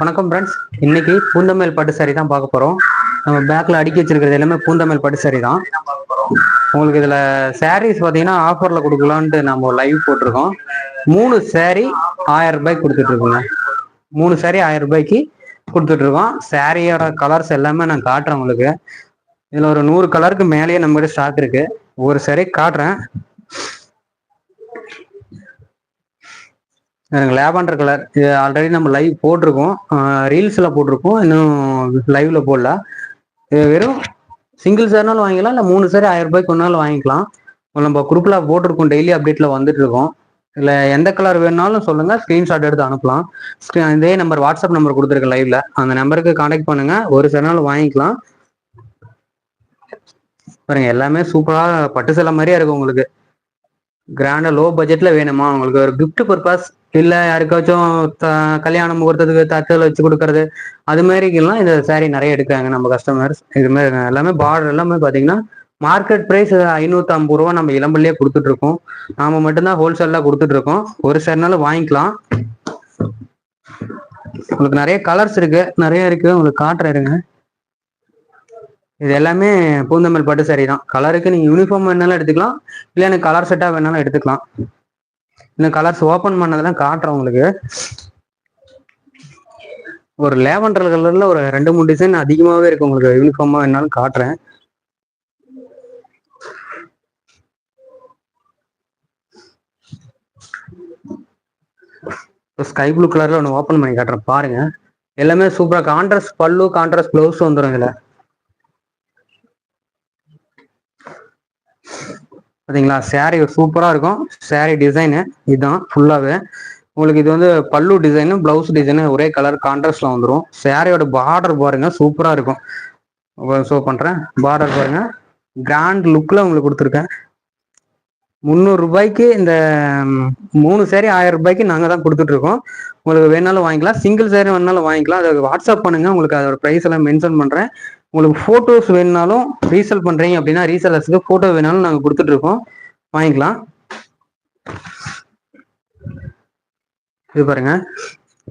வணக்கம் ஃப்ரெண்ட்ஸ் இன்னைக்கு பூந்தமேல் பட்டு சாரி தான் பார்க்க போறோம். நம்ம பேக்ல அடுக்கி வச்சிருக்கிறது எல்லாமே பூந்தமேல் பட்டு சாரி தான். உங்களுக்கு இதுல சாரீஸ் பார்த்தீங்கன்னா ஆஃபர்ல கொடுக்கலான்ட்டு நம்ம லைவ் போட்டிருக்கோம். மூணு சாரி ஆயிரம் ரூபாய்க்கு கொடுத்துட்டு இருக்கோங்க மூணு சாரி ஆயிரம் ரூபாய்க்கு கொடுத்துட்டு இருக்கோம் சாரியோட கலர்ஸ் எல்லாமே நான் காட்டுறேன் உங்களுக்கு. இதுல ஒரு நூறு கலருக்கு மேலேயே நம்ம கிட்ட ஸ்டாக் இருக்கு. ஒரு சாரி காட்டுறேன். எனக்கு லேவண்டர் கலர் இது ஆல்ரெடி நம்ம லைவ் போட்டிருக்கோம். ரீல்ஸில் போட்டிருக்கோம். இன்னும் லைவ்ல போடல. இது வெறும் சிங்கிள் சேர்னாலும் வாங்கிக்கலாம் இல்லை மூணு சாரி ஆயிரம் ரூபாய்க்கு ஒன்றாலும் வாங்கிக்கலாம். நம்ம குரூப்பில் போட்டிருக்கோம் டெய்லி அப்டேட்டில் வந்துட்டு இருக்கோம் இல்லை எந்த கலர் வேணுனாலும் சொல்லுங்கள் ஸ்க்ரீன்ஷாட் எடுத்து அனுப்பலாம். இதே நம்பர் வாட்ஸ்அப் நம்பர் கொடுத்துருக்கேன் லைவ்ல அந்த நம்பருக்கு காண்டாக்ட் பண்ணுங்க. ஒரு சில நாள் வாங்கிக்கலாம். பாருங்க எல்லாமே சூப்பராக பட்டு சில மாதிரியே இருக்கும் உங்களுக்கு. கிராண்டா லோ பட்ஜெட்ல வேணுமா? உங்களுக்கு ஒரு கிஃப்ட் பர்பஸ் இல்ல யாருக்காச்சும் த- கல்யாண முகூர்த்தத்துக்கு தச்சல் வச்சு கொடுக்கறது அது மாதிரிக்கெல்லாம் இந்த saree நிறைய எடுக்காங்க நம்ம கஸ்டமர்ஸ் இது மாதிரி எல்லாமே பார்டர் எல்லாமே பாத்தீங்கன்னா மார்க்கெட் பிரைஸ் ஐநூத்தி ஐம்பது ரூபா நம்ம இளம்பிள்ளையே கொடுத்துட்டு இருக்கோம் நாம மட்டும்தான் ஹோல்சேல்ல கொடுத்துட்டு இருக்கோம் ஒரு சேர்னாலும் வாங்கிக்கலாம். உங்களுக்கு நிறைய கலர்ஸ் இருக்கு. நிறைய இருக்கு. உங்களுக்கு காட்டுறேன் இருங்க. இது எல்லாமே பூந்தமல் பட்டு சரி தான். கலருக்கு நீங்க யூனிஃபார்ம் வேணாலும் எடுத்துக்கலாம். இல்லை எனக்கு கலர் செட்டா வேணாலும் எடுத்துக்கலாம். இந்த கலர்ஸ் ஓபன் பண்ணதெல்லாம் காட்டுறேன் உங்களுக்கு. ஒரு லேவண்டர் கலர்ல ஒரு ரெண்டு மூணு டிசைன் அதிகமாகவே இருக்கு. உங்களுக்கு யூனிஃபார்மா வேணாலும் காட்டுறேன். ஸ்கை ப்ளூ கலர்ல ஒன்று ஓப்பன் பண்ணி காட்டுறேன் பாருங்க. எல்லாமே சூப்பரா கான்ட்ராஸ்ட் பல்லு கான்ட்ராஸ்ட் ப்ளவுஸ் வந்துடும் இதுல. பாத்தீங்களா? saree சூப்பரா இருக்கும். சேரீ டிசைனு இதுதான் ஃபுல்லாவே உங்களுக்கு இது வந்து பல்லு டிசைனு பிளவுஸ் டிசைனு ஒரே கலர் கான்ட்ராஸ்ட்ல வந்துடும் சாரியோட பார்டர் பாருங்க சூப்பரா இருக்கும். ஷோ பண்றேன். பார்டர் பாருங்க. கிராண்ட் லுக்ல உங்களுக்கு கொடுத்துருக்கேன். முந்நூறு ரூபாய்க்கு இந்த மூணு சேரீ ஆயிரம் ரூபாய்க்கு நாங்கள் தான் கொடுத்துட்டு இருக்கோம் உங்களுக்கு வேணாலும் வாங்கிக்கலாம். சிங்கிள் சேரீ வேணாலும் வாங்கிக்கலாம். அதை வாட்ஸ்அப் பண்ணுங்க. உங்களுக்கு அதோட ப்ரைஸ் எல்லாம் மென்ஷன் பண்றேன். உங்களுக்கு ஃபோட்டோஸ் வேணுனாலும் ரீசேல் பண்றீங்க அப்படின்னா ரீசேலர்ஸ்க்கு ஃபோட்டோ வேணாலும் நாங்கள் கொடுத்துட்டு இருக்கோம் வாங்கிக்கலாம். இது பாருங்க.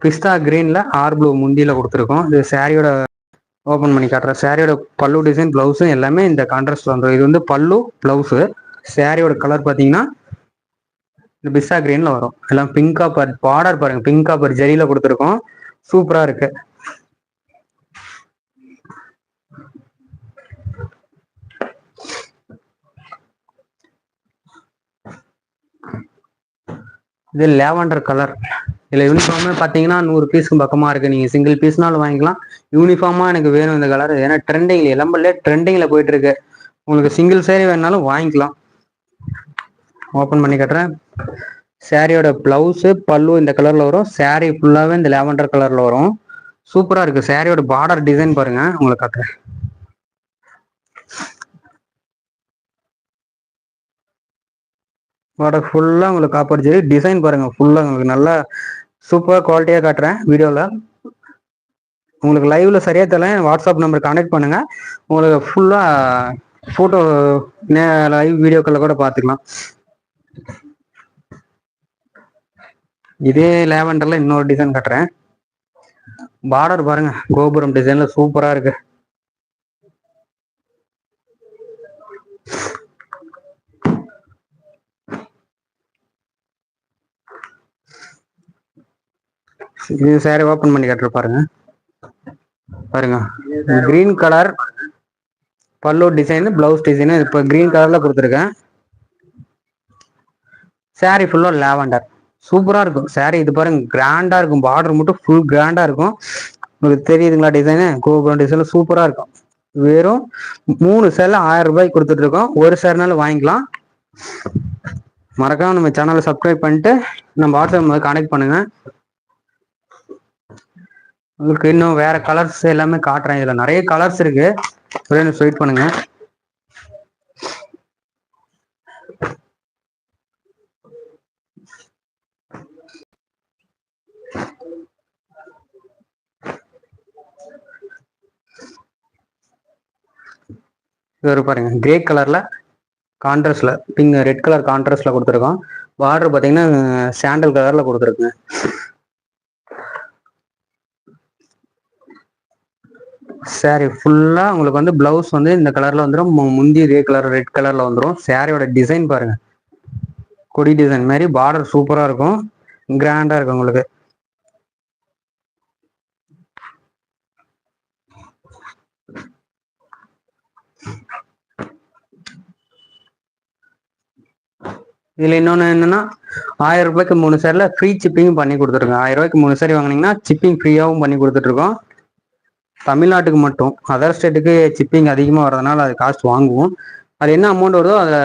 பிஸ்தா கிரீன்ல ஆர் ப்ளூ முந்தியில கொடுத்துருக்கோம். இது சாரியோட ஓபன் பண்ணி காட்டுறேன். சாரியோட பல்லு டிசைன் பிளவுஸும் எல்லாமே இந்த கான்ட்ராஸ்ட் வந்துடும் இது வந்து பல்லு பிளவுஸு சாரியோட கலர் பார்த்தீங்கன்னா இந்த பிஸ்ஸா கிரீன்ல வரும். எல்லாம் பிங்கா பர் பார்டர் பாருங்க பிங்கா பர் ஜெரியில கொடுத்துருக்கோம். சூப்பரா இருக்கு. இது லேவண்டர் கலர் இதில் யூனிஃபார்மே பார்த்தீங்கன்னா நூறு பீஸ்க்கு பக்கமாக இருக்குது நீங்கள் சிங்கிள் பீஸ்னாலும் வாங்கிக்கலாம். யூனிஃபார்மாக எனக்கு வேணும் இந்த கலர் ஏன்னா ட்ரெண்டிங்கில் இளம்பல்லே ட்ரெண்டிங்கில் போயிட்டுருக்கு உங்களுக்கு சிங்கிள் சேரீ வேணாலும் வாங்கிக்கலாம். ஓப்பன் பண்ணி கட்டுறேன். சாரியோட பிளவுஸு பல்லு இந்த கலரில் வரும். saree ஃபுல்லாகவே இந்த லேவண்டர் கலரில் வரும். சூப்பராக இருக்குது சாரியோட பார்டர் டிசைன் பாருங்கள் உங்களுக்கு காட்டுறேன். பார்டர் ஃபுல்லாக உங்களுக்கு காப்பர் ஜெரி டிசைன் பாருங்கள் ஃபுல்லாக உங்களுக்கு நல்லா சூப்பராக குவாலிட்டியாக காட்டுறேன் வீடியோவில் உங்களுக்கு லைவ்ல சரியா தெரியல வாட்ஸ்அப் நம்பர் கான்டெக்ட் பண்ணுங்க. உங்களுக்கு ஃபுல்லா போட்டோ லைவ் வீடியோக்களில் கூட பார்த்துக்கலாம். இதே லேவண்டர்ல இன்னொரு டிசைன் கட்டுறேன். பார்டர் பாருங்க கோபுரம் டிசைன்ல சூப்பரா இருக்கு. இது சாரி ஓபன் பண்ணி கட்டுற பாருங்க. பாருங்க கிரீன் கலர் பல்லு டிசைன் பிளவுஸ் டிசைன் இப்போ கிரீன் கலர்ல கொடுத்துருக்கேன். சாரி ஃபுல்லாக லேவண்டர் சூப்பராக இருக்கும். சாரி இது பாருங்க கிராண்டாக இருக்கும். பார்டர் மட்டும் ஃபுல் கிராண்டாக இருக்கும். உங்களுக்கு தெரியுதுங்களா டிசைனு கோபுரம் டிசைன் சூப்பராக இருக்கும். வெறும் மூணு சேரில் ஆயிரம் ரூபாய்க்கு கொடுத்துட்டு இருக்கோம். ஒரு சேர்னாலும் வாங்கிக்கலாம். மறக்காம நம்ம சேனலை சப்ஸ்கிரைப் பண்ணிட்டு நம்ம வாட்ஸ்அப் கனெக்ட் பண்ணுங்க. உங்களுக்கு இன்னும் வேற கலர்ஸ் எல்லாமே காட்டுறேன். இதுல நிறைய கலர்ஸ் இருக்கு. ஒரே வெயிட் பண்ணுங்க. இது ஒரு பாருங்க. கிரே கலர்ல கான்ட்ராஸ்ட்ல பிங்க் ரெட் கலர் கான்ட்ராஸ்ட்ல கொடுத்துருக்கோம். பார்டர் பார்த்தீங்கன்னா சாண்டல் கலர்ல கொடுத்துருக்குங்க. சாரி ஃபுல்லா உங்களுக்கு வந்து பிளவுஸ் வந்து இந்த கலர்ல வந்துடும் மு- முந்தி கிரே கலர் ரெட் கலர்ல வந்துடும் சாரியோட டிசைன் பாருங்க. கொடி டிசைன் மாதிரி பார்டர் சூப்பரா இருக்கும். கிராண்டா இருக்கும் உங்களுக்கு. இதுல இன்னொன்னு என்னன்னா ஆயிரம் ரூபாய்க்கு மூணு சேரில் ஃப்ரீ சிப்பிங் பண்ணி கொடுத்துருக்கோம் ஆயிரம் ரூபாய்க்கு மூணு சேரி வாங்கினீங்கன்னா சிப்பிங் ஃப்ரீயாகவும் பண்ணி கொடுத்துட்ருக்கோம். தமிழ்நாட்டுக்கு மட்டும். அதர் ஸ்டேட்டுக்கு சிப்பிங் அதிகமாக வரதுனால அது காஸ்ட் வாங்குவோம். அது என்ன அமௌண்ட் வருதோ அதில்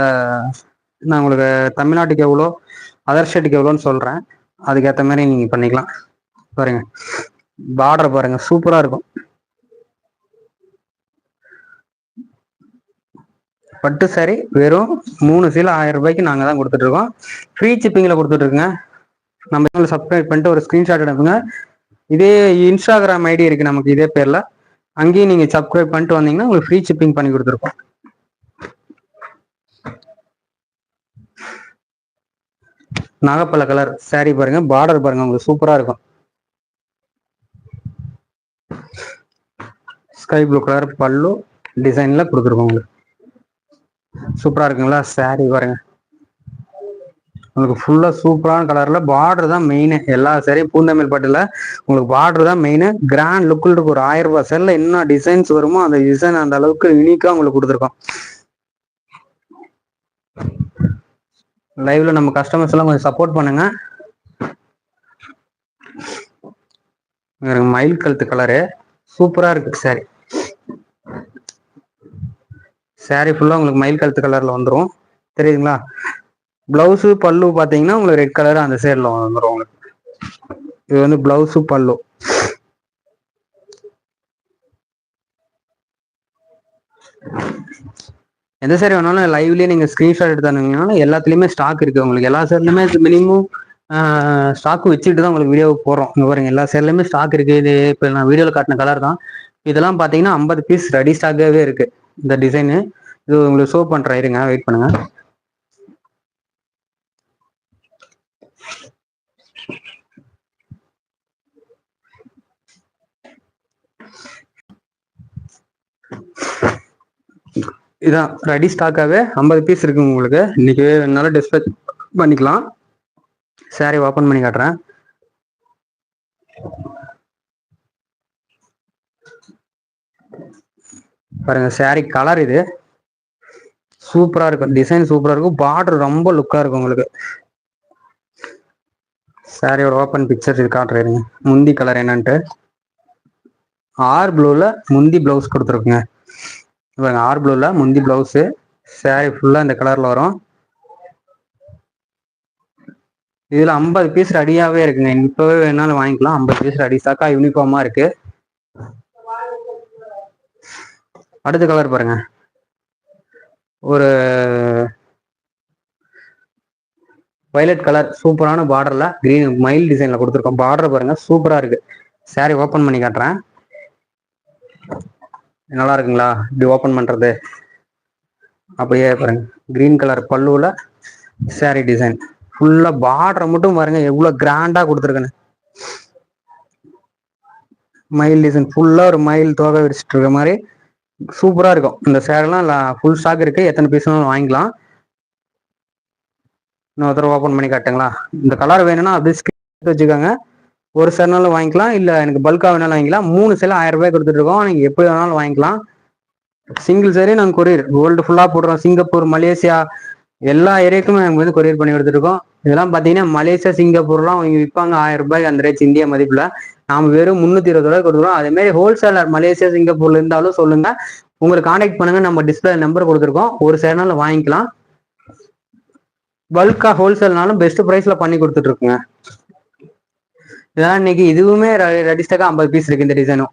நான் உங்களுக்கு தமிழ்நாட்டுக்கு எவ்வளோ அதர் ஸ்டேட்டுக்கு எவ்வளோன்னு சொல்கிறேன் அதுக்கேற்ற மாதிரி நீங்கள் பண்ணிக்கலாம். பாருங்க. பார்டர் பாருங்க. சூப்பராக இருக்கும். பட்டு சாரி வெறும் மூணு சீல ஆயிரம் ரூபாய்க்கு நாங்கள் தான் கொடுத்துட்டு இருக்கோம் ஃப்ரீ சிப்பிங்கில் கொடுத்துட்டு இருக்கோங்க நம்ம சேனல் சப்ஸ்கிரைப் பண்ணிட்டு ஒரு ஸ்க்ரீன்ஷாட் அனுப்புங்க இதே இன்ஸ்டாகிராம் ஐடி இருக்கு நமக்கு இதே பேர்ல. அங்கேயும் நீங்க சப்ஸ்கிரைப் பண்ணிட்டு வந்தீங்கன்னா உங்களுக்கு ஃப்ரீ ஷிப்பிங் பண்ணி கொடுத்துருக்கோம் நாகப்பழ கலர் சாரி பாருங்க. பார்டர் பாருங்க உங்களுக்கு சூப்பரா இருக்கும். ஸ்கை ப்ளூ கலர் பல்லு டிசைன்ல கொடுத்துருக்கோம் உங்களுக்கு. சூப்பரா இருக்குங்களா? சாரி பாருங்க. உங்களுக்கு ஃபுல்லா சூப்பரான கலர்ல பார்டர் தான் மெயின் எல்லா சாரியும் பூந்தமிழ் பட்டுல உங்களுக்கு பார்டர் தான் மெயின் கிராண்ட் லுக்கில் இருக்கு ஒரு ஆயிரம் ரூபாய் செல்ல என்ன டிசைன்ஸ் வருமோ அந்த டிசைன் அந்த அளவுக்கு யூனிக்கா உங்களுக்கு கொடுத்துருக்கோம். லைவ்ல நம்ம கஸ்டமர்ஸ் எல்லாம் கொஞ்சம் சப்போர்ட் பண்ணுங்க. மயில் கழுத்து கலரு சூப்பரா இருக்கு சாரி சாரி ஃபுல்லாக உங்களுக்கு மயில் கழுத்து கலரில் வந்துடும் தெரியுதுங்களா? ப்ளவுஸு பல்லு பார்த்தீங்கன்னா உங்களுக்கு ரெட் கலர் அந்த சைடில் வந்துடும் உங்களுக்கு. இது வந்து ப்ளவுஸு பல்லு. எந்த சாரி வேணாலும் லைவ்லேயே நீங்கள் ஸ்க்ரீன்ஷாட் எடுத்து அனுப்புனீங்கன்னா எல்லாத்துலேயுமே ஸ்டாக் இருக்குது உங்களுக்கு எல்லா சேர்லையுமே மினிமம் ஸ்டாக் வச்சுட்டு தான் உங்களுக்கு வீடியோ போடுறோம் இங்கே பாருங்கள் எல்லா சேர்லையுமே ஸ்டாக் இருக்குது இது இப்போ நான் வீடியோவில் காட்டின கலர் தான். இதெல்லாம் பார்த்தீங்கன்னா ஐம்பது பீஸ் ரெடி ஸ்டாக்காகவே இருக்குது இந்த டிசைனு இது உங்களுக்கு ஷோ பண்றேன். இருங்க வெயிட் பண்ணுங்க. இதான் ரெடி ஸ்டாக்காகவே ஐம்பது பீஸ் இருக்கு உங்களுக்கு. இன்னைக்கு வேணுனாலும் டிஸ்பேச் பண்ணிக்கலாம். சாரி ஓப்பன் பண்ணி காட்டுறேன். பாருங்க சாரி கலர் இது. சூப்பரா இருக்கும். டிசைன் சூப்பரா இருக்கும். பார்டர் ரொம்ப லுக்கா இருக்கும் உங்களுக்கு. சாரியோட ஓப்பன் பிக்சர் இது காட்டுறீங்க. முந்தி கலர் என்னன்ட்டு. ஆர் ப்ளூல முந்தி பிளவுஸ் கொடுத்துருக்குங்க. இவங்க ஆர் ப்ளூல முந்தி பிளவுஸ் சாரி ஃபுல்லா இந்த கலர்ல வரும். இதுல ஐம்பது பீஸ் ரெடியாவே இருக்குங்க. இப்பவே வேணாலும் வாங்கிக்கலாம். ஐம்பது பீஸ் ரெடி ஸ்டாக்கா யூனிஃபார்மா இருக்கு. அடுத்த கலர் பாருங்க. ஒரு வயலட் கலர் சூப்பரான பார்டர்ல கிரீன் மயில் டிசைன்ல கொடுத்துருக்கோம். பார்டர் பாருங்க சூப்பரா இருக்கு. சாரி ஓபன் பண்ணி காட்டுறேன். நல்லா இருக்குங்களா? இப்படி ஓபன் பண்றது. அப்படியே பாருங்க. கிரீன் கலர் பல்லுவில் சாரி டிசைன் ஃபுல்லா பார்டரை மட்டும் பாருங்க எவ்வளவு கிராண்டா கொடுத்துருக்கேன்னு. மயில் டிசைன் ஃபுல்லா ஒரு மயில் தோகை விரிச்சிட்டு இருக்க மாதிரி சூப்பரா இருக்கும். இந்த சேரெல்லாம் ஃபுல் ஸ்டாக் இருக்கு. எத்தனை பீஸ் வாங்கிக்கலாம். இன்னொரு தடவை ஓப்பன் பண்ணி காட்டுங்களா? இந்த கலர் வேணும்னா அப்படியே ஸ்கிரீன் வச்சுக்கோங்க. ஒரு சேரனாலும் வாங்கிக்கலாம். இல்லை எனக்கு பல்காக வேணாலும் வாங்கிக்கலாம். மூணு சேலை ஆயிரம் ரூபாய் கொடுத்துட்டு இருக்கோம். நீங்கள் எப்படி வேணாலும் வாங்கிக்கலாம். சிங்கிள் சேரே நாங்கள் கொரியர் வேர்ல்டு ஃபுல்லாக போடுறோம். சிங்கப்பூர் மலேசியா எல்லா ஏரியாக்குமே நாங்கள் வந்து கொரியர் பண்ணி கொடுத்துருக்கோம் இதெல்லாம் பார்த்தீங்கன்னா மலேசியா சிங்கப்பூர்லாம் அவங்க விற்பாங்க ஆயிரம் ரூபாய்க்கு அந்த ரேட் இந்தியா மதிப்பில். நாம வெறும் முந்நூற்றி இருபது ரூபாய் கொடுக்குறோம் அதே மாதிரி ஹோல்சேலர் மலேசியா சிங்கப்பூர்ல இருந்தாலும் சொல்லுங்க. உங்களுக்கு காண்டாக்ட் பண்ணுங்க. நம்ம டிஸ்பிளே நம்பர் கொடுத்துருக்கோம். ஒரு சேனல்ல வாங்கிக்கலாம். பல்கா ஹோல்சேல்னாலும் பெஸ்ட் ப்ரைஸ்ல பண்ணி கொடுத்துட்டு இருக்குங்க இதெல்லாம் இன்னைக்கு இதுவுமே ரெடி ஸ்டாக்கா ஐம்பது பீஸ் இருக்கு இந்த டிசைனும்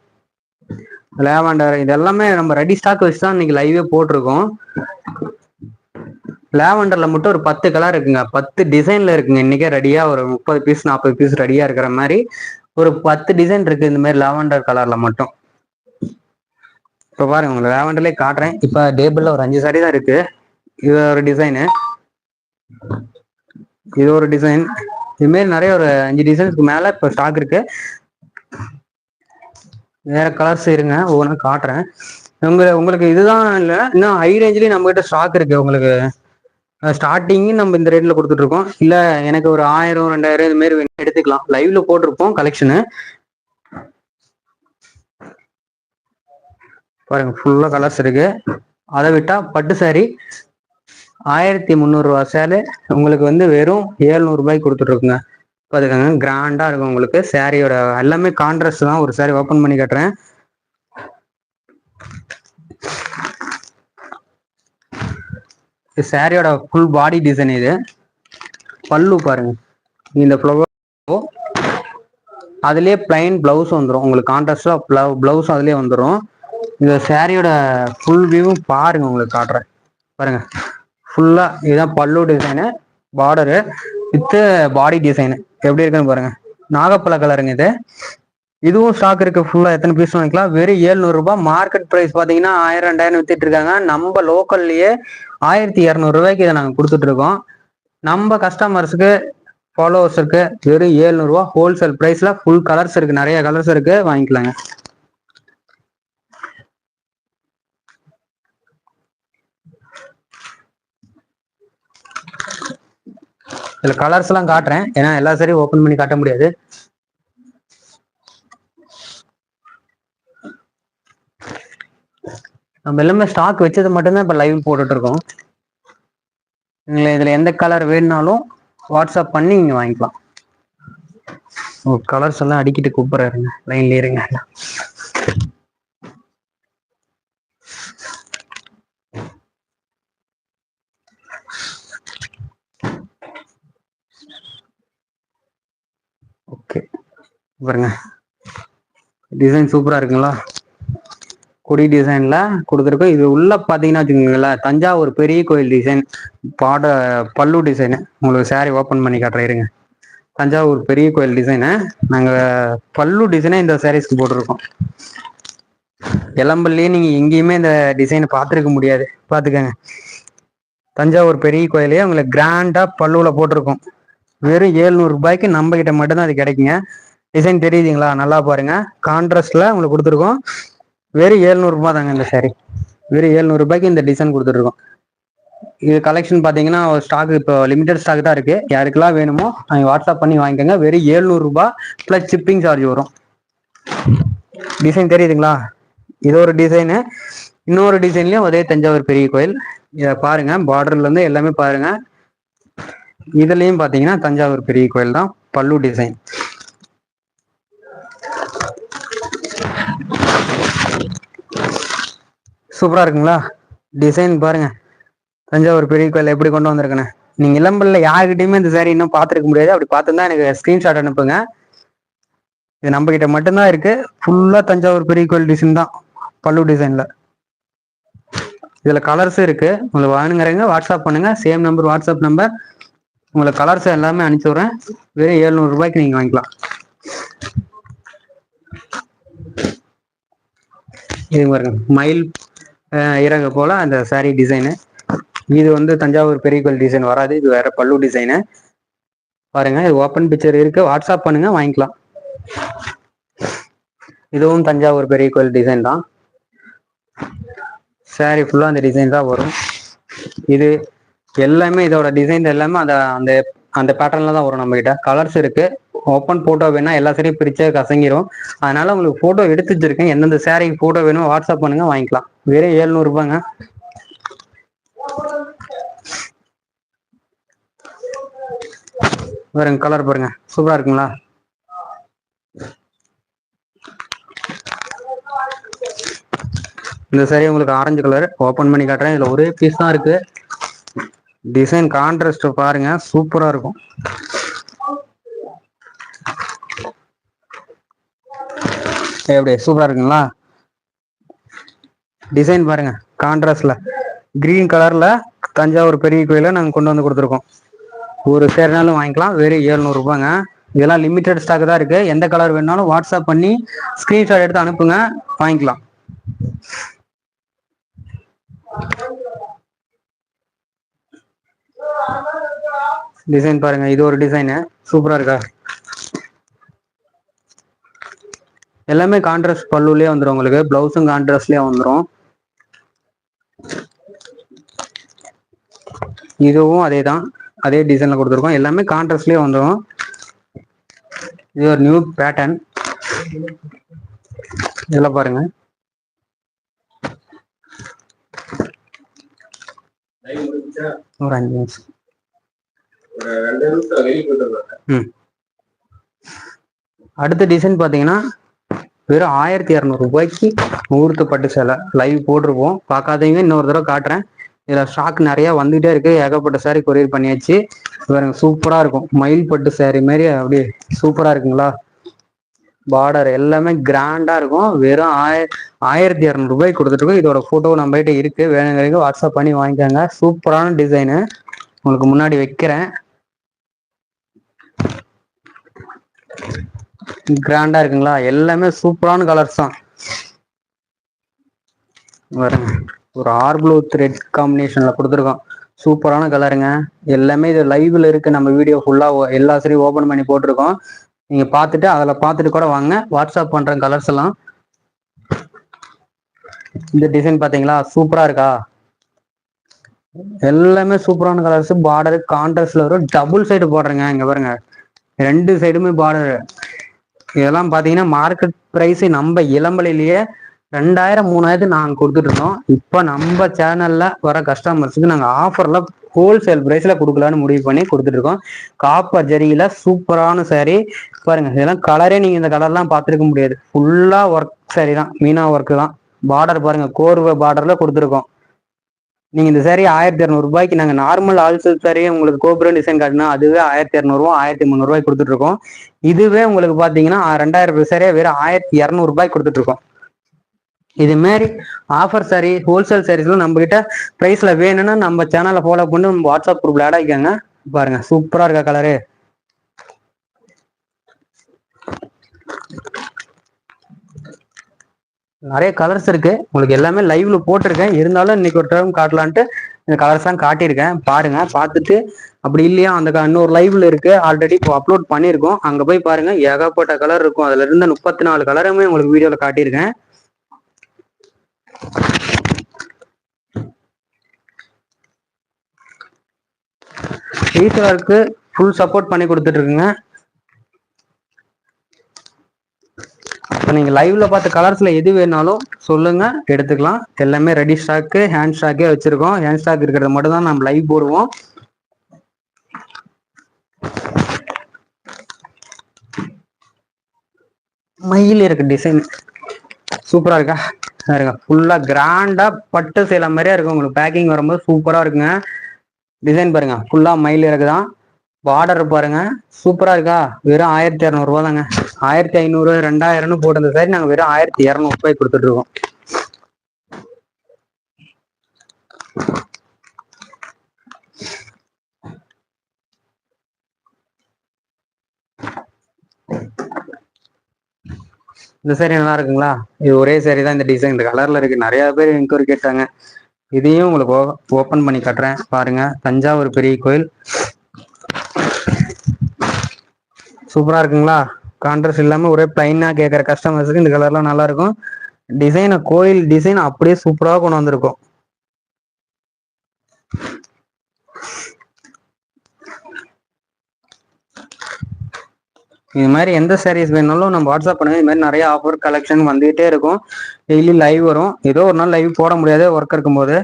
லேவண்டர் இது எல்லாமே நம்ம ரெடி ஸ்டாக் வச்சு தான் இன்னைக்கு லைவே போட்டிருக்கோம். லேவண்டர்ல மட்டும் ஒரு பத்து கலர் இருக்குங்க. பத்து டிசைன்ல இருக்குங்க. இன்னைக்கே ரெடியா ஒரு முப்பது பீஸ் நாற்பது பீஸ் ரெடியா இருக்கிற மாதிரி. ஒரு பத்து டிசைன் இருக்கு இந்த மாதிரி லாவெண்டர் கலர்ல மட்டும். இப்போ பாருங்க உங்களுக்கு லாவெண்டர்லேயே காட்டுறேன். இப்போ டேபிள்ல ஒரு அஞ்சு சாரி தான் இருக்கு. இது ஒரு டிசைனு இது ஒரு டிசைன் இதுமாரி நிறைய ஒரு அஞ்சு டிசைன்ஸ்க்கு மேல இப்போ ஸ்டாக் இருக்கு. வேற கலர்ஸ் இருங்க ஒவ்வொன்றா காட்டுறேன். உங்களை உங்களுக்கு இதுதான் இல்லை இன்னும் ஹை ரேஞ்சிலையும் நம்மகிட்ட ஸ்டாக் இருக்கு உங்களுக்கு. ஸ்டார்டிங் நம்ம இந்த ரேட்ல கொடுத்துட்டு இருக்கோம் இல்ல எனக்கு ஒரு ஆயிரம் ரெண்டாயிரம் இது மாதிரி எடுத்துக்கலாம். லைவ்ல போட்டிருப்போம் கலெக்ஷனு பாருங்க ஃபுல்லா கலர்ஸ் இருக்கு. அதை விட்டா பட்டு சாரி ஆயிரத்தி முந்நூறுரூவா சேலு உங்களுக்கு வந்து வெறும் ஏழ்நூறு கொடுத்துட்ருக்குங்க. பார்த்துக்கோங்க கிராண்டாக இருக்கும் உங்களுக்கு. சாரியோட எல்லாமே கான்ட்ராஸ்ட் தான் ஒரு சாரி ஓப்பன் பண்ணி கட்டுறேன். சாரியோட ஃபுல் பாடி டிசைன் இது. பல்லு பாருங்க. இந்த ஃப்ளவர் அதுலேயே பிளைன் பிளவுஸ் வந்துடும் உங்களுக்கு கான்ட்ராஸ்டாக பிளவுஸ் அதுலேயே வந்துடும் இந்த சாரியோட ஃபுல் வியூவும் பாருங்க உங்களுக்கு காட்டுறேன். பாருங்க. ஃபுல்லா இதுதான் பல்லு design border with body design எப்படி இருக்குன்னு பாருங்க. நாகப்பழ கலருங்க இது. இதுவும் ஸ்டாக் இருக்கு ஃபுல்லா எத்தனை பீஸ் வாங்கிக்கலாம் வெறும் ஏழ்நூறு ரூபாய் மார்க்கெட் பிரைஸ் பாத்தீங்கன்னா ஆயிரம் ரெண்டாயிரம் வித்துட்டு இருக்காங்க. நம்ம லோக்கல்லையே ஆயிரத்தி இரநூறு ரூபாய்க்கு இதை நாங்கள் கொடுத்துட்ருக்கோம் நம்ம கஸ்டமர்ஸுக்கு ஃபாலோவர்ஸுக்கு வெறும் ஏழ்நூறுவா ஹோல்சேல் ப்ரைஸில் ஃபுல் கலர்ஸ் இருக்குது நிறைய கலர்ஸ் இருக்குது வாங்கிக்கலாங்க. இதில் கலர்ஸ்லாம் காட்டுறேன். ஏன்னா எல்லா சரியும் ஓப்பன் பண்ணி காட்ட முடியாது. நம்ம எல்லாமே ஸ்டாக் வச்சது மட்டும்தான் இப்போ லைவ் போட்டுட்டு இருக்கோம் நீங்க இதில் எந்த கலர் வேணுனாலும் வாட்ஸ்அப் பண்ணி நீங்கள் வாங்கிக்கலாம். ஓ கலர்ஸ் எல்லாம் அடிக்கிட்டு கூப்பிட்றாருங்க. லைன்ல இருங்க. ஓகே பாருங்க. டிசைன் சூப்பரா இருக்குங்களா? கொடி டிசைன்ல கொடுத்துருக்கோம். இது உள்ள பாத்தீங்கன்னா வச்சுக்கோங்களேன் தஞ்சாவூர் பெரிய கோயில் டிசைன் பாட பல்லு டிசைனு உங்களுக்கு சாரி ஓப்பன் பண்ணி காட்டுறேன் இருங்க. தஞ்சாவூர் பெரிய கோயில் டிசைனு நாங்கள் பல்லு டிசைனே இந்த சாரீஸ்க்கு போட்டிருக்கோம். இளம்பல்லையே நீங்கள் எங்கேயுமே இந்த டிசைனை பார்த்துருக்க முடியாது. பாத்துக்கங்க தஞ்சாவூர் பெரிய கோயிலே உங்களுக்கு கிராண்டா பல்லுவில் போட்டிருக்கோம். வெறும் ஏழ்நூறு ரூபாய்க்கு நம்ம கிட்ட மட்டும்தான் அது கிடைக்குங்க. டிசைன் தெரியுதுங்களா? நல்லா பாருங்க. கான்ட்ராஸ்ட்ல உங்களுக்கு கொடுத்துருக்கோம். வெறும் ஏழ்நூறுபா தாங்க இந்த சாரி வெறும் ஏழ்நூறுபாய்க்கு இந்த டிசைன் கொடுத்துருக்கோம் இது கலெக்ஷன் பார்த்தீங்கன்னா ஸ்டாக் இப்போ லிமிடெட் ஸ்டாக் தான் இருக்கு. யாருக்கெல்லாம் வேணுமோ அவங்க வாட்ஸ்அப் பண்ணி வாங்கிக்கோங்க. வெறும் ஏழ்நூறுபா ப்ளஸ் ஷிப்பிங் சார்ஜ் வரும். டிசைன் தெரியுதுங்களா? இது ஒரு டிசைனு இன்னொரு டிசைன்லயும் அதே தஞ்சாவூர் பெரிய கோயில். இதை பாருங்க. பார்டர்ல இருந்து எல்லாமே பாருங்க. இதுலயும் பாத்தீங்கன்னா தஞ்சாவூர் பெரிய கோயில் தான். பல்லு டிசைன் சூப்பரா இருக்குங்களா? டிசைன் பாருங்க. தஞ்சாவூர் பெரிய கோயில் எப்படி கொண்டு வந்திருக்கேன்னு. நீங்க இளம்பல்ல யாருக்கிட்டையுமே இந்த சாரி இன்னும் பார்த்துருக்க முடியாது. அப்படி பார்த்துருந்தா எனக்கு ஸ்கிரீன்ஷாட் அனுப்புங்க. இது நம்ம கிட்ட மட்டும்தான் இருக்கு. ஃபுல்லா தஞ்சாவூர் பெரிய கோயில் டிசைன் தான். பல்லு டிசைன்ல இதுல கலர்ஸ் இருக்கு. உங்களுக்கு வேணுங்கிறீங்க வாட்ஸ்அப் பண்ணுங்க. சேம் நம்பர் வாட்ஸ்அப் நம்பர் உங்களுக்கு கலர்ஸ் எல்லாமே அனுப்பிச்சு விட்றேன். வெறும் ஏழ்நூறு ரூபாய்க்கு நீங்க வாங்கிக்கலாம். இது பாருங்க மயில் இறகு போல அந்த saree டிசைனு இது வந்து தஞ்சாவூர் பெரிய கோயில் டிசைன் வராது. இது வேற பல்லு டிசைனு பாருங்க இது ஓப்பன் பிக்சர் இருக்கு. வாட்ஸ்அப் பண்ணுங்க வாங்கிக்கலாம். இதுவும் தஞ்சாவூர் பெரிய கோயில் டிசைன் தான். சாரி ஃபுல்லா அந்த டிசைன் தான் வரும். இது எல்லாமே இதோட டிசைன் எல்லாமே அந்த அந்த அந்த பேட்டர்ன்ல தான் வரும் நம்ம கிட்ட கலர்ஸ் இருக்கு. ஓப்பன் போட்டோ வேணா எல்லா சரியும் பிரிச்சு கசங்கிரும். அதனால உங்களுக்கு போட்டோ எடுத்து வச்சிருக்கேன். எந்தெந்த சேரீக்கு போட்டோ வேணுமோ வாட்ஸ்அப் பண்ணுங்க வாங்கிக்கலாம். வெறும் ஏழ்நூறு ரூபாங்க. பாருங்க கலர் பாருங்க. சூப்பரா இருக்குங்களா? இந்த சேரீ உங்களுக்கு ஆரஞ்சு கலர் ஓபன் பண்ணி காட்டுறேன். இதுல ஒரே பீஸ் தான் இருக்கு. டிசைன் கான்ட்ராஸ்ட் பாருங்க சூப்பரா இருக்கும். எப்படி? சூப்பரா இருக்குங்களா? டிசைன் பாருங்க. கான்ட்ராஸ்ட்ல கிரீன் கலர்ல தஞ்சாவூர் பெரிய கோயில நாங்க கொண்டு வந்து கொடுத்துருக்கோம். ஒரு சேர்னாலும் வாங்கிக்கலாம். வெறும் ஏழ்நூறு ரூபாங்க. இதெல்லாம் லிமிடெட் ஸ்டாக் தான் இருக்கு. எந்த கலர் வேணாலும் வாட்ஸ்அப் பண்ணி ஸ்கிரீன்ஷாட் எடுத்து அனுப்புங்க. வாங்கிக்கலாம். டிசைன் பாருங்க. இது ஒரு டிசைனு சூப்பரா இருக்கா? எல்லாமே கான்ட்ராஸ்ட் பல்லுலயே வந்துடும் உங்களுக்கு. பிளவுஸும் கான்ட்ராஸ்ட்லயே வந்துடும் இதுவும் அதே தான் அதே டிசைன்ல கொடுத்துருக்கோம். எல்லாமே கான்ட்ராஸ்ட்லயே வந்துடும் இது ஒரு நியூ பேட்டர்ன் இதெல்லாம் பாருங்க. ஒரு அஞ்சு நிமிஷம். அடுத்த டிசைன் பார்த்தீங்கன்னா வெறும் ஆயிரத்தி இரநூறு ரூபாய்க்கு முகூர்த்த பட்டு சேலை. லைவ் போட்டிருப்போம். பார்க்காதவங்க இன்னொரு தடவை காட்டுறேன். இதில் ஸ்டாக் நிறையா வந்துகிட்டே இருக்கு. ஏகப்பட்ட சாரி கொரியர் பண்ணியாச்சு. பாருங்க சூப்பராக இருக்கும். மயில் பட்டு சாரி மாதிரி அப்படியே சூப்பராக இருக்குங்களா? பார்டர் எல்லாமே கிராண்டாக இருக்கும். வெறும் ஆய ஆயிரத்தி இரநூறு ரூபாய்க்கு கொடுத்துட்ருக்கோம் இதோட ஃபோட்டோ நம்ம கிட்டே இருக்குது வேணுங்கிறவங்க வாட்ஸ்அப் பண்ணி வாங்கிக்கோங்க. சூப்பரான டிசைனு உங்களுக்கு முன்னாடி வைக்கிறேன். கிராண்டா இருக்குங்களா? எல்லாமே சூப்பரான கலர்ஸ் தான். ஒரு ஆர் ப்ளூ த்ரெட் காம்பினேஷன்ல கொடுத்துருக்கோம். சூப்பரான கலருங்க எல்லாமே இது லைவ்ல இருக்கு. நம்ம வீடியோ ஃபுல்லா எல்லா சரியும் ஓபன் பண்ணி போட்டிருக்கோம். நீங்க பார்த்துட்டு அதில் பார்த்துட்டு கூட வாங்க. வாட்ஸ்அப் பண்ற கலர்ஸ் எல்லாம். இந்த டிசைன் பாத்தீங்களா? சூப்பரா இருக்கா? எல்லாமே சூப்பரான கலர்ஸ் பார்டர் கான்ட்ராஸ்ட்ல வரும் டபுள் சைடு போடுறேங்க. இங்க பாருங்க. ரெண்டு சைடுமே பார்டர் இதெல்லாம் பாத்தீங்கன்னா மார்க்கெட் பிரைஸ் நம்ம இளம்பலையிலேயே ரெண்டாயிரம் மூணாயிரத்து நாங்கள் கொடுத்துட்டு இருந்தோம். இப்போ நம்ம சேனல்ல வர கஸ்டமர்ஸுக்கு நாங்கள் ஆஃபர்ல ஹோல்சேல் பிரைஸ்ல கொடுக்கலான்னு முடிவு பண்ணி கொடுத்துட்டு இருக்கோம். காப்பர் ஜரியில சூப்பரான saree. பாருங்க இதெல்லாம் கலரே நீங்க இந்த கலர்லாம் பார்த்துருக்க முடியாது. ஃபுல்லா ஒர்க் saree தான் மீனா ஒர்க் தான். பார்டர் பாருங்க கோர்வை பார்டர்ல கொடுத்துருக்கோம். நீங்க இந்த saree ஆயிரத்தி இரநூறு ரூபாய்க்கு நாங்க நார்மல் ஆல்சல் சாரியே உங்களுக்கு கோபுரம் டிசைன் காட்டினா அதுவே ஆயிரத்தி இரநூறுவா ஆயிரத்தி முந்நூறு ரூபாய்க்கு கொடுத்துட்டு இருக்கோம் இதுவே உங்களுக்கு பாத்தீங்கன்னா ரெண்டாயிரம் ரூபாய் வெறும் ஆயிரத்தி இரநூறு ரூபாய்க்கு கொடுத்துட்டு இருக்கோம் இது மாதிரி ஆஃபர் சாரி ஹோல்சேல் சாரீஸ்லாம் நம்ம கிட்ட வேணும்னா நம்ம சேனலை ஃபாலோ பண்ணி நம்ம வாட்ஸ்அப் குரூப்ல ஆட் ஆகிக்கோங்க பாருங்க சூப்பரா இருக்கா கலரு நிறைய கலர்ஸ் இருக்கு. உங்களுக்கு எல்லாமே லைவ்ல போட்டிருக்கேன். இருந்தாலும் இன்னைக்கு ஒரு டைம் காட்டலான்ட்டு இந்த கலர்ஸ் தான் காட்டியிருக்கேன். பாருங்க பார்த்துட்டு அப்படி இல்லையா? அந்த க- இன்னொரு லைவ்ல இருக்கு. ஆல்ரெடி இப்போ அப்லோட் பண்ணியிருக்கோம். அங்க போய் பாருங்க ஏகப்பட்ட கலர் இருக்கும். அதுல இருந்த முப்பத்தி நாலு கலருமே உங்களுக்கு வீடியோல காட்டியிருக்கேன். ஈஸ்வரருக்கு ஃபுல் சப்போர்ட் பண்ணி கொடுத்துட்டு இருக்குங்க. நீங்கள் நீங்க லைவ்ல பார்த்த கலர்ஸ்ல எது வேணாலும் சொல்லுங்க எடுத்துக்கலாம். எல்லாமே ரெடி ஸ்டாக்கு ஹேண்ட் ஸ்டாக்கே வச்சிருக்கோம். ஹேண்ட் ஸ்டாக் இருக்கிறத மட்டும் தான் நம்ம லைவ் போடுவோம். மயில் இருக்கு டிசைன் சூப்பரா இருக்கா? இருங்க ஃபுல்லா கிராண்டா பட்டு சேலை மாதிரியா இருக்கும் உங்களுக்கு. பேக்கிங் வரும்போது சூப்பரா இருக்குங்க. டிசைன் பாருங்க. ஃபுல்லா மயில் இருக்குதான் பார்டர் பாருங்க. சூப்பரா இருக்கா? வெறும் ஆயிரத்தி இரநூறுவா தாங்க ஆயிரத்தி ஐநூறு ரெண்டாயிரம்னு போட்டிருந்த சரி நாங்க வெறும் ஆயிரத்தி இரநூறு ரூபாய் கொடுத்துட்டு இருக்கோம் இந்த saree நல்லா இருக்குங்களா? இது ஒரே சரி தான். இந்த டிசைன் இந்த கலர்ல இருக்கு. நிறைய பேர் என்கொயரி கேட்டாங்க. இதையும் உங்களுக்கு ஓபன் பண்ணி கட்டுறேன். பாருங்க. தஞ்சாவூர் பெரிய கோயில். சூப்பரா இருக்குங்களா? கான்ட்ராஸ்ட் இல்லாம ஒரே பிளைனா கேட்குற கஸ்டமர்ஸுக்கு இந்த கலர்லாம் நல்லா இருக்கும். டிசைனை கோயில் டிசைன் அப்படியே சூப்பராக கொண்டு வந்திருக்கும். இது மாதிரி எந்த சாரீஸ் வேணாலும் நம்ம வாட்ஸ்அப் பண்ணுங்க. இது மாதிரி நிறைய ஆஃபர் கலெக்ஷன் வந்துகிட்டே இருக்கும். டெய்லி லைவ் வரும். ஏதோ ஒரு நாள் லைவ் போட முடியாது ஒர்க் இருக்கும்போது.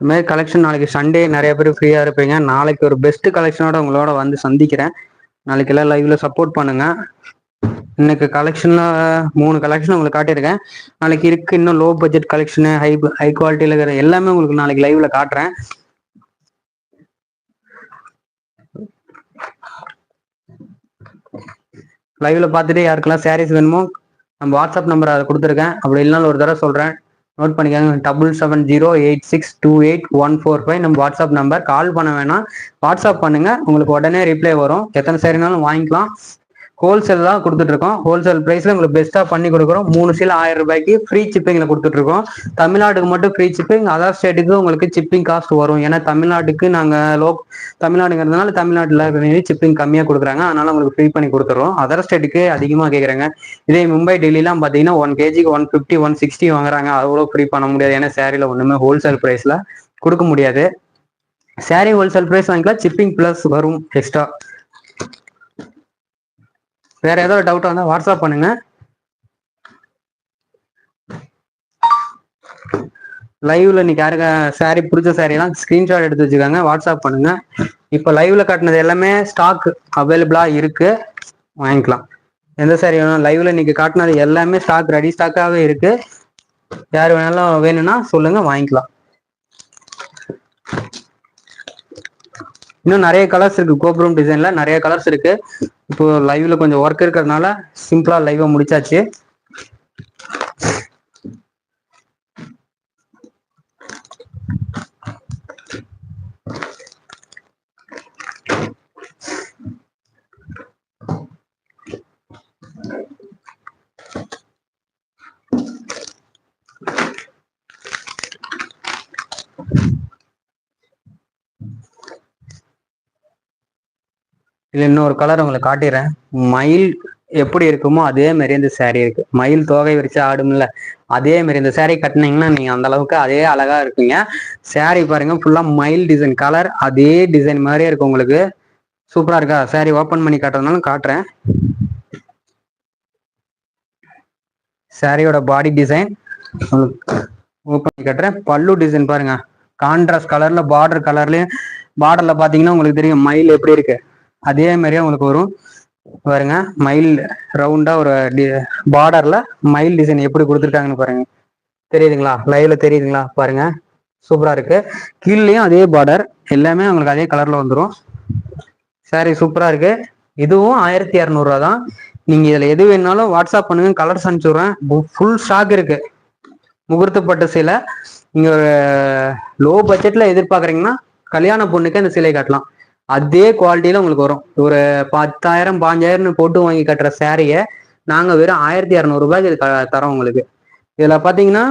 இது மாதிரி கலெக்ஷன் நாளைக்கு சண்டே நிறைய பேர் ஃப்ரீயாக இருப்பீங்க. நாளைக்கு ஒரு பெஸ்ட் கலெக்ஷனோட உங்களோட வந்து சந்திக்கிறேன். நாளைக்கு எல்லாம் லைவ்ல சப்போர்ட் பண்ணுங்க. இன்னைக்கு கலெக்ஷன்ல மூணு கலெக்ஷன் உங்களுக்கு காட்டியிருக்கேன். நாளைக்கு இருக்கு இன்னும் low budget collection high high குவாலிட்டியில் இருக்கிற எல்லாமே உங்களுக்கு நாளைக்கு லைவ்ல காட்டுறேன். லைவ்ல பார்த்துட்டு யாருக்கெல்லாம் சாரீஸ் வேணுமோ நம்ம வாட்ஸ்அப் நம்பர் அதை கொடுத்துருக்கேன். அப்படி இல்லைனாலும் ஒரு தடவை சொல்றேன். நோட் பண்ணிக்கோங்க double seven zero eight six two eight one four five நம்ம வாட்ஸ்அப் நம்பர். கால் பண்ண வேணாம். வாட்ஸ்அப் பண்ணுங்க. உங்களுக்கு உடனே ரிப்ளை வரும். எத்தனை சரினாலும் வாங்கிக்கலாம். ஹோல்சேல் தான் கொடுத்துட்டு இருக்கோம் ஹோல்சேல் பிரைஸ்ல உங்களுக்கு பெஸ்ட்டாக பண்ணி கொடுக்குறோம். மூணு சீல் ஆயிரம் ரூபாய்க்கு ஃப்ரீ சிப்பிங்ல கொடுத்துட்டு இருக்கோம் தமிழ்நாட்டுக்கு மட்டும் ஃப்ரீ சிப்பிங் அதர் ஸ்டேட்டுக்கு உங்களுக்கு சிப்பிங் காஸ்ட் வரும். ஏன்னா தமிழ்நாட்டுக்கு நாங்கள் லோ தமிழ்நாடுங்கிறதுனால தமிழ்நாட்டில் சிப்பிங் கம்மியாக கொடுக்குறாங்க. அதனால உங்களுக்கு ஃப்ரீ பண்ணி கொடுத்துறோம் அதர் ஸ்டேட்டுக்கு அதிகமாக கேட்குறாங்க இதே மும்பை டெல்லிலாம் பார்த்தீங்கன்னா ஒன் கேஜிக்கு ஒன் ஃபிஃப்டி ஒன் சிக்ஸ்டி வாங்குறாங்க. அவ்வளோ ஃப்ரீ பண்ண முடியாது. ஏன்னா சேரீல ஒன்றுமே ஹோல்சேல் ப்ரைஸில் கொடுக்க முடியாது. saree ஹோல்சேல் ப்ரைஸ் வாங்கிக்கலாம். சிப்பிங் ப்ளஸ் வரும் எக்ஸ்ட்ரா வேற ஏதாவது டவுட் வந்தா வாட்ஸ்அப் பண்ணுங்க. லைவ்ல இன்னைக்கு யாருக்க சாரி பிடிச்ச சாரி எல்லாம் ஸ்கிரீன்ஷாட் எடுத்து வச்சுக்காங்க வாட்ஸ்அப் பண்ணுங்க. இப்போ லைவ்ல காட்டினது எல்லாமே ஸ்டாக் அவைலபிளா இருக்கு. வாங்கிக்கலாம். எந்த சாரி வேணும் லைவ்ல இன்னைக்கு காட்டினது எல்லாமே ஸ்டாக் ரெடி ஸ்டாக்காவே இருக்கு. யார் வேணாலும் வேணும்னா சொல்லுங்க வாங்கிக்கலாம். இன்னும் நிறைய கலர்ஸ் இருக்கு. கோபுரம் டிசைன்ல நிறைய கலர்ஸ் இருக்கு. இப்போ லைவ்ல கொஞ்சம் ஒர்க் இருக்கிறதுனால சிம்பிளா லைவா முடிச்சாச்சு. இதுல இன்னொரு கலர் உங்களுக்கு காட்டிடுறேன் மயில் எப்படி இருக்குமோ அதே மாதிரி இந்த சேரீ இருக்கு. மயில் தோகை விரிச்சு ஆடும்ல அதே மாதிரி இந்த சேரீ கட்டினீங்கன்னா நீங்க அந்த அளவுக்கு அதே அழகா இருக்குங்க. சேரீ பாருங்க ஃபுல்லா மயில் டிசைன் கலர் அதே டிசைன் மாதிரியே இருக்கு உங்களுக்கு. சூப்பரா இருக்கா? சேரீ ஓபன் பண்ணி காட்டுறதுனாலும் காட்டுறேன். சாரியோட பாடி டிசைன் ஓப்பன் பண்ணி காட்டுறேன். பல்லு டிசைன் பாருங்க. கான்ட்ராஸ்ட் கலர்ல பார்டர் கலர்லயும் பார்டர்ல பாத்தீங்கன்னா உங்களுக்கு தெரியும் மயில் எப்படி இருக்கு. அதே மாதிரியே உங்களுக்கு வரும். பாருங்க மயில் ரவுண்டா ஒரு பார்டர்ல மயில் டிசைன் எப்படி கொடுத்துருக்காங்கன்னு பாருங்க. தெரியுதுங்களா? லைவ்ல தெரியுதுங்களா? பாருங்க. சூப்பரா இருக்கு. கீழேயும் அதே பார்டர் எல்லாமே உங்களுக்கு அதே கலர்ல வந்துடும் சாரி சூப்பரா இருக்கு. இதுவும் ஆயிரத்தி இரநூறுவா தான். நீங்க இதுல எது வேணாலும் வாட்ஸ்அப் பண்ணுங்க. கலர்ஸ் அனுப்பிச்சுடுறேன் ஃபுல் ஸ்டாக் இருக்கு. முகூர்த்தப்பட்ட சிலை. நீங்க ஒரு லோ பட்ஜெட்ல எதிர்பார்க்குறீங்கன்னா கல்யாண பொண்ணுக்கு அந்த சிலை காட்டலாம். அதே குவாலிட்டியில உங்களுக்கு வரும். ஒரு பத்தாயிரம் பாஞ்சாயிரம்னு போட்டு வாங்கி கட்டுற சேரீயை நாங்க வெறும் ஆயிரத்தி இரநூறுபாய்க்கு இது க- தரோம் உங்களுக்கு. இதுல பாத்தீங்கன்னா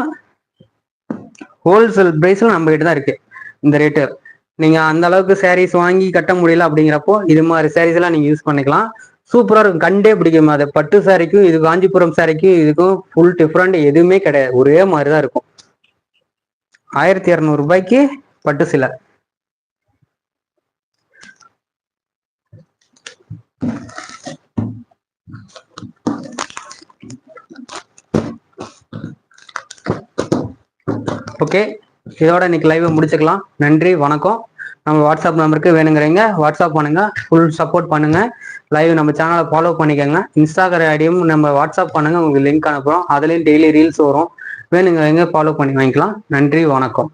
ஹோல்சேல் பிரைஸ்ல நம்ம கிட்ட தான் இருக்கு. இந்த ரேட்டு நீங்க அந்த அளவுக்கு சாரீஸ் வாங்கி கட்ட முடியல அப்படிங்கிறப்போ இது மாதிரி சாரீஸ் எல்லாம் நீங்க யூஸ் பண்ணிக்கலாம். சூப்பரா இருக்கும். கண்டே பிடிக்கும். அது பட்டு சாரிக்கும் இது காஞ்சிபுரம் சாரிக்கும் இதுக்கும் ஃபுல் டிஃப்ரெண்ட் எதுவுமே கிடையாது. ஒரே மாதிரி தான் இருக்கும். ஆயிரத்தி இரநூறு ரூபாய்க்கு பட்டு சிலை. ஓகே இதோட இன்னைக்கு லைவை முடிச்சுக்கலாம். நன்றி வணக்கம். நம்ம வாட்ஸ்அப் நம்பருக்கு வேணுங்கிறீங்க வாட்ஸ்அப் பண்ணுங்க ஃபுல் சப்போர்ட் பண்ணுங்க. லைவ் நம்ம சேனலை ஃபாலோ பண்ணிக்கோங்க. இன்ஸ்டாகிராம் ஐடியும் நம்ம வாட்ஸ்அப் பண்ணுங்க உங்களுக்கு லிங்க் அனுப்புறோம். அதுலேயும் டெய்லி ரீல்ஸ் வரும். வேணுங்கிறவங்க ஃபாலோ பண்ணி வாங்கிக்கலாம். நன்றி வணக்கம்.